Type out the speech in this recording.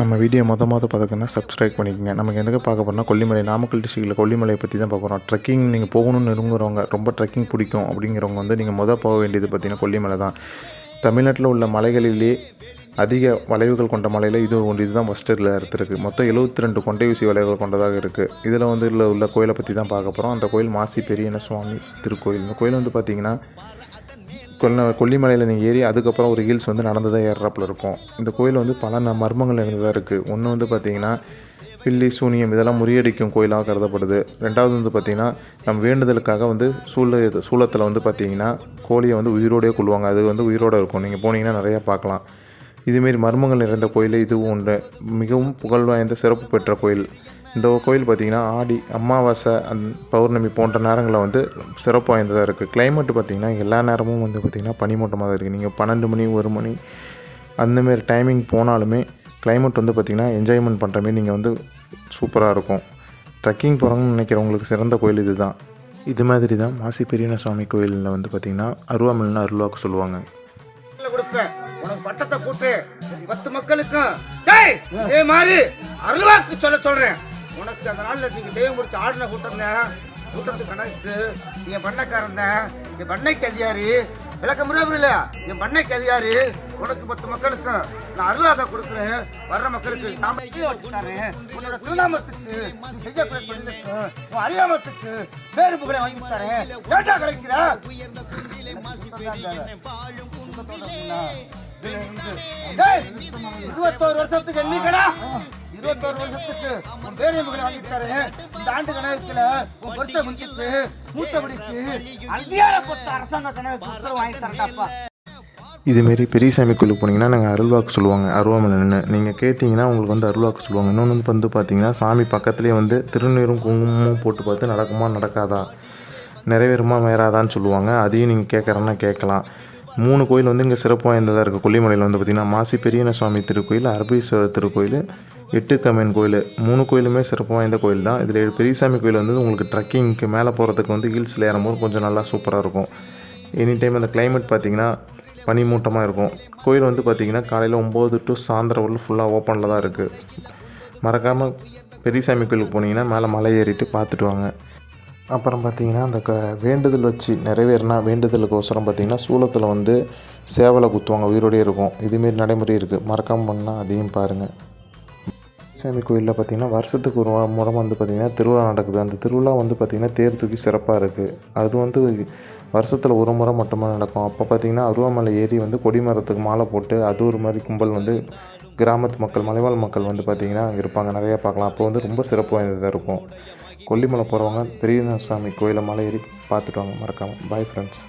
நம்ம வீடியோ மொத மொத பார்த்துக்கன்னா சப்ஸ்கிரைப் பண்ணிக்கோங்க. நமக்கு எதுக்கு பார்க்க போனால் கொல்லிமலை நாமக்கல் டிஸ்ட்ரிக்டில் கொல்லிமலையை பற்றி தான் பார்க்க போகிறோம் ட்ரெக்கிங் நீங்கள் போகணும்னு விரும்புகிறவங்க ரொம்ப ட்ரெக்கிங் பிடிக்கும் அப்படிங்கிறவங்க வந்து நீங்கள் மொதல் போக வேண்டியது பார்த்தீங்கன்னா கொல்லிமலை தான். தமிழ்நாட்டில் உள்ள மலைகளிலே அதிக வளைவுகள் கொண்ட மலையில் இது ஒன்று இதுதான் ஃபஸ்ட்டில் எடுத்துருக்கு. மொத்தம் எழுபத்தி ரெண்டு கொண்டை ஊசி வளைவுகள் கொண்டதாக இருக்குது இதில் வந்து இதில் உள்ள கோயிலை பற்றி தான் பார்க்க போகிறோம் அந்த கோயில் மாசி பெரியன சுவாமி திருக்கோயில். இந்த கோயில் வந்து பார்த்திங்கன்னா கொல்ல கொல்லிமலையில் நீங்கள் ஏறி அதுக்கப்புறம் ஒரு ஹில்ஸ் வந்து நடந்து தான் ஏறுறாப்புல இருக்கும். இந்த கோயில் வந்து பல ந- மர்மங்கள் இருந்ததாக இருக்குது ஒன்று வந்து பார்த்திங்கன்னா பில்லி சூனியம் இதெல்லாம் முறியடிக்கும் கோயிலாக கருதப்படுது. ரெண்டாவது வந்து பார்த்திங்கன்னா நம்ம வேண்டுதலுக்காக வந்து சூழ சூளத்தில் வந்து பார்த்திங்கன்னா கோழியை வந்து உயிரோடே கொள்வாங்க அது வந்து உயிரோடு இருக்கும். நீங்கள் போனீங்கன்னா நிறையா பார்க்கலாம். இதுமாரி மர்மங்கள் நிறைந்த கோயில் இதுவும் ஒன்று மிகவும் புகழ் வாய்ந்த சிறப்பு பெற்ற கோயில். இந்த கோயில் பார்த்திங்கன்னா ஆடி அமாவாசை அந் பௌர்ணமி போன்ற நேரங்களில் வந்து சிறப்பு வாய்ந்ததாக இருக்குது கிளைமேட் பார்த்திங்கன்னா எல்லா நேரமும் வந்து பார்த்திங்கன்னா பனிமூட்டமாக தான் இருக்குது நீங்கள் பன்னெண்டு மணி ஒரு மணி அந்தமாரி டைமிங் போனாலுமே கிளைமேட் வந்து பார்த்திங்கன்னா என்ஜாய்மெண்ட் பண்ணுற மாரி நீங்கள் வந்து சூப்பராக இருக்கும். ட்ரெக்கிங் போகிறோம்னு நினைக்கிறவங்களுக்கு சிறந்த கோயில் இது தான் இது மாதிரி தான் மாசி பெரியன சுவாமி கோயிலில் வந்து பார்த்திங்கன்னா அருவாமல்னு அருள்வாக்கு சொல்லுவாங்க. உனக்கு பட்டத்தை போட்டு பத்து மக்களுக்கும் இதே மாதிரி அருள்வாக்கு சொல்ல சொல்கிறேன் உனக்கு அந்த நாள்ல நீங்க தெய்வம் முடிச்சு ஆடின கூட்டம் கூட்டத்துக்கு கணக்கு என் பண்ணக்காரன் என் பண்ணைக்கு அதிகாரி விளக்க முடியாது என் பண்ணைக்கு அதிகாரி உனக்கு பத்து மக்களுக்கும் நான் அருள்வாக்க கொடுக்குறேன். வர்ற மக்களுக்கு உன்னோட திருநாமத்துக்கு செய்யக்கூடிய தொழிலுக்கு உன் அறியாமத்துக்கு பேரு புகழை வாங்கி தரேன். ஏட்டா கிடைக்கிற இருபத்தோரு வருஷத்துக்கு எண்ணிக்கடா இருபத்தோரு வருஷத்துக்கு உன் பேரை வாங்கிட்டாரு இந்த ஆண்டு கணக்குல உன் பொருத்த முடிச்சுட்டு மூத்த முடிச்சு அதிகார பொருத்த அரசாங்க கணக்கு உத்தரவு வாங்கி தரட்டாப்பா இதுமாரி பெரியசாமி கோயிலுக்கு போனீங்கன்னா நாங்கள் அருள்வாக்கு சொல்லுவாங்க. அருவாமலைன்னு. நீங்கள் கேட்டிங்கன்னா உங்களுக்கு வந்து அருள்வாக்கு சொல்லுவாங்க. இன்னொன்று வந்து வந்து பார்த்தீங்கன்னா சாமி பக்கத்துலேயே வந்து திருநீரும் குங்குமமும் போட்டு பார்த்து நடக்குமா நடக்காதா? நிறைவேறுமா வேறாதான்னு சொல்லுவாங்க. அதையும் நீங்கள் கேட்குறேன்னா கேட்கலாம் மூணு கோயில் வந்து இங்கே சிறப்பு வாய்ந்ததாக இருக்குது கொல்லிமலையில் வந்து பார்த்திங்கன்னா மாசி பெரியன சுவாமி திருக்கோயில் அரபீஸ்வரர் திருக்கோயில் எட்டுக்கம்மன் கோயில் மூணு கோயிலுமே சிறப்பு வாய்ந்த கோயில் தான். இதில் பெரியசாமி கோயில் வந்து உங்களுக்கு ட்ரெக்கிங்க்கு மேலே போகிறதுக்கு வந்து ஹில்ஸில் ஏறும்போது கொஞ்சம் நல்லா சூப்பராக இருக்கும். எனி டைம் அந்த கிளைமேட் பார்த்திங்கன்னா பனி பனிமூட்டமாக இருக்கும். கோயில் வந்து பார்த்திங்கன்னா காலையில் ஒம்பது டு சாயந்தரம் வரலும் ஃபுல்லாக ஓப்பனில் தான் இருக்குது மறக்காமல் பெரியசாமி கோயிலுக்கு போனீங்கன்னா மேலே மலை ஏறிட்டு பார்த்துட்டு வாங்க. அப்புறம் பார்த்திங்கன்னா அந்த க வேண்டுதல் வச்சு நிறைவேறினா வேண்டுதலுக்கோசரம் பார்த்திங்கன்னா சூளத்தில் வந்து சேவலை குத்துவாங்க உயிரோடயே இருக்கும். இதுமாரி நடைமுறை இருக்குது மறக்காமல் பண்ணால் அதையும் பாருங்கள் சாமி கோயிலில் பார்த்தீங்கன்னா வருஷத்துக்கு ஒரு முறை வந்து பார்த்திங்கன்னா திருவிழா நடக்குது. அந்த திருவிழா வந்து பார்த்திங்கன்னா தேர் தூக்கி சிறப்பாக இருக்குது அது வந்து வருஷத்தில் ஒரு முறை மட்டுமே நடக்கும். அப்போ பார்த்திங்கன்னா அருவாமலை ஏறி வந்து கொடிமரத்துக்கு மாலை போட்டு அது ஒரு மாதிரி கும்பல் வந்து கிராமத்து மக்கள் மலைவாழ் மக்கள் வந்து பார்த்திங்கன்னா அங்கே இருப்பாங்க. நிறையா பார்க்கலாம். அப்போ வந்து ரொம்ப சிறப்பு வாய்ந்ததாக இருக்கும். கொல்லிமலை போகிறவங்க பெரிய சாமி கோயிலை மலை ஏறி பார்த்துட்டு வாங்க. மறக்காமல் பாய் ஃப்ரெண்ட்ஸ்